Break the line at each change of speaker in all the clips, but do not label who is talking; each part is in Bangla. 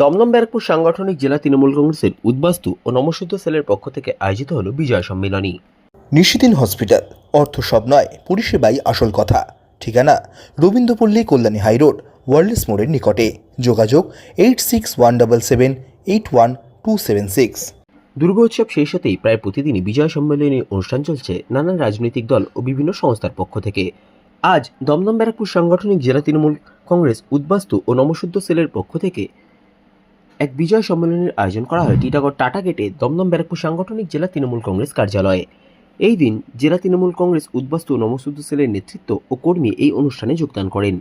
দমদম ব্যারাকপুর সাংগঠনিক জেলা তৃণমূল কংগ্রেসের উদ্বাস্তু ও নমশুদ্ধ সেলের পক্ষ থেকে আয়োজিত হল বিজয় সম্মেলনী।
নিশিদিন হসপিটাল অর্থ সব নয় পরিষেবাই আসল কথা। ঠিকানা রবীন্দ্রপল্লী কল্যাণী হাইরোড ওয়ার্ল্ডস মোড়ের নিকটে। যোগাযোগ eight six one double seven eight one two seven six.
Durgotsav শেষ হতেই প্রায় প্রতিদিনই বিজয় সম্মেলনী অনুষ্ঠান চলছে নানান রাজনৈতিক দল ও বিভিন্ন সংস্থার পক্ষ থেকে। আজ দমদম ব্যারাকপুর সাংগঠনিক জেলা তৃণমূল কংগ্রেস উদ্বাস্তু ও নমশুদ্ধ সেলের পক্ষ থেকে এক বিজয় সম্মেলনের আয়োজন করা হয় টিটাগড় টাটা গেটে দমদম ব্যারাকপুর সাংগঠনিক জেলা তৃণমূল কংগ্রেস কার্যালয়ে। এই দিন জেলা তৃণমূল কংগ্রেস উদ্বাস্তু ও নমশুদ্ধ সেলের নেতৃত্ব ও কর্মী এই অনুষ্ঠানে যোগদান করেন।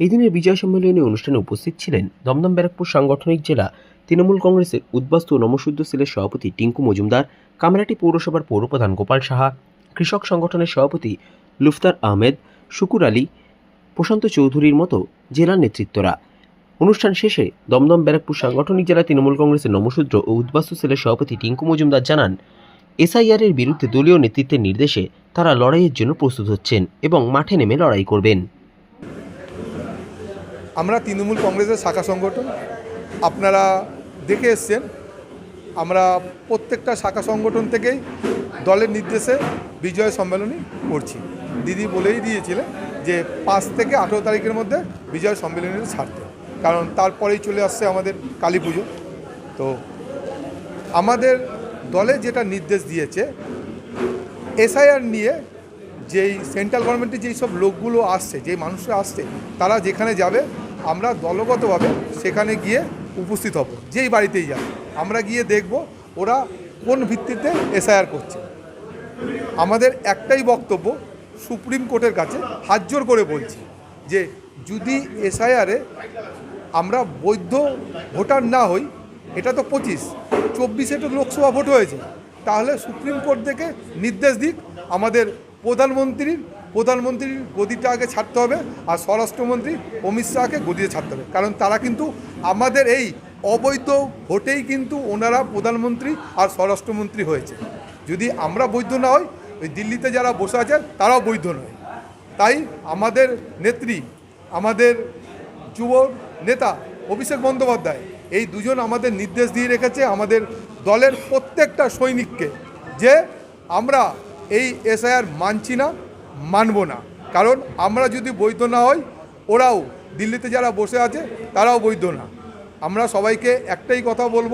এই দিনের বিজয় সম্মেলনী অনুষ্ঠানে উপস্থিত ছিলেন দমদম ব্যারাকপুর সাংগঠনিক জেলা তৃণমূল কংগ্রেসের উদ্বাস্তু ও নমশুদ্ধ সেলের সভাপতি টিঙ্কু মজুমদার, কামরাটি পৌরসভার পৌরপ্রধান গোপাল সাহা, কৃষক সংগঠনের সভাপতি লুফতার আহমেদ, শুকুর আলী, প্রশান্ত চৌধুরীর মতো জেলার নেতৃত্বরা। অনুষ্ঠান শেষে দমদম ব্যারাকপুর সাংগঠনিক জেলা তৃণমূল কংগ্রেসের নমশূদ্র ও উদ্বাস্তু সেলের সভাপতি টিঙ্কু মজুমদার জানান, এসআইআর এর বিরুদ্ধে দলীয় নেতৃত্বের নির্দেশে তারা লড়াইয়ের জন্য প্রস্তুত হচ্ছেন এবং মাঠে নেমে লড়াই করবেন।
আমরা তৃণমূল কংগ্রেসের শাখা সংগঠন, আপনারা দেখে এসছেন, আমরা প্রত্যেকটা শাখা সংগঠন থেকেই দলের নির্দেশে বিজয় সম্মেলনী করছি। দিদি বলেই দিয়েছিলেন যে পাঁচ থেকে আঠেরো তারিখের মধ্যে বিজয় সম্মেলনীটা ছাড়তে কারণ তারপরেই চলে আসছে আমাদের কালী পুজো। তো আমাদের দলে যেটা নির্দেশ দিয়েছে, এসআইআর নিয়ে যেই সেন্ট্রাল গভর্নমেন্টের যেই সব লোকগুলো আসছে, যেই মানুষরা আসছে, তারা যেখানে যাবে, আমরা দলগতভাবে সেখানে গিয়ে উপস্থিত হব, যেই বাড়িতেই যাবে। আমরা গিয়ে দেখব ওরা কোন ভিত্তিতে এসআইআর করছে। আমাদের একটাই বক্তব্য, সুপ্রিম কোর্টের কাছে হাত করে বলছি যে, যদি এসআইআরে আমরা বৈধ ভোটার না হই, এটা তো পঁচিশ চব্বিশে তো লোকসভা ভোট হয়েছে। তাহলে সুপ্রিম কোর্ট থেকে নির্দেশ দিক, আমাদের প্রধানমন্ত্রীর প্রধানমন্ত্রীর গদিটা আগে ছাড়তে হবে আর স্বরাষ্ট্রমন্ত্রী অমিত শাহকে গদিতে ছাড়তে হবে। কারণ তারা কিন্তু আমাদের এই অবৈধ ভোটেই কিন্তু ওনারা প্রধানমন্ত্রী আর স্বরাষ্ট্রমন্ত্রী হয়েছে। যদি আমরা বৈধ না হই, ওই দিল্লিতে যারা বসে আছেন তারাও বৈধ নয়। তাই আমাদের নেত্রী, আমাদের যুব নেতা অভিষেক বন্দ্যোপাধ্যায়, এই দুজন আমাদের নির্দেশ দিয়ে রেখেছে আমাদের দলের প্রত্যেকটা সৈনিককে যে আমরা এই এসআইআর মানছি না, মানব না। কারণ আমরা যদি বৈধ না হই, ওরাও দিল্লিতে যারা বসে আছে, তারাও বৈধ না। আমরা সবাইকে একটাই কথা বলব,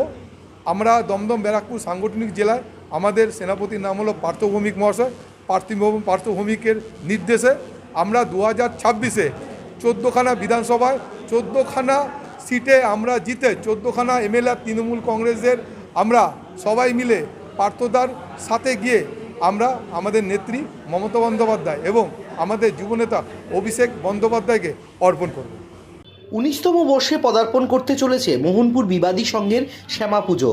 আমরা দমদম ব্যারাকপুর সাংগঠনিক জেলায় আমাদের সেনাপতির নাম হলো পার্থভৌমিক মহাশয় পার্থিব পার্থভৌমিকের নির্দেশে আমরা দু হাজার ছাব্বিশে চোদ্দোখানা বিধানসভায় চোদ্দোখানা সিটে আমরা জিতে, চোদ্দোখানা এমএলএ তৃণমূল কংগ্রেসের আমরা সবাই মিলে পার্থদার সাথে গিয়ে আমরা আমাদের নেত্রী মমতা বন্দ্যোপাধ্যায় এবং আমাদের যুবনেতা অভিষেক বন্দ্যোপাধ্যায়কে অর্পণ করব।
উনিশতম বর্ষে পদার্পণ করতে চলেছে মোহনপুর বিবাদী সংঘের শ্যামা পুজো।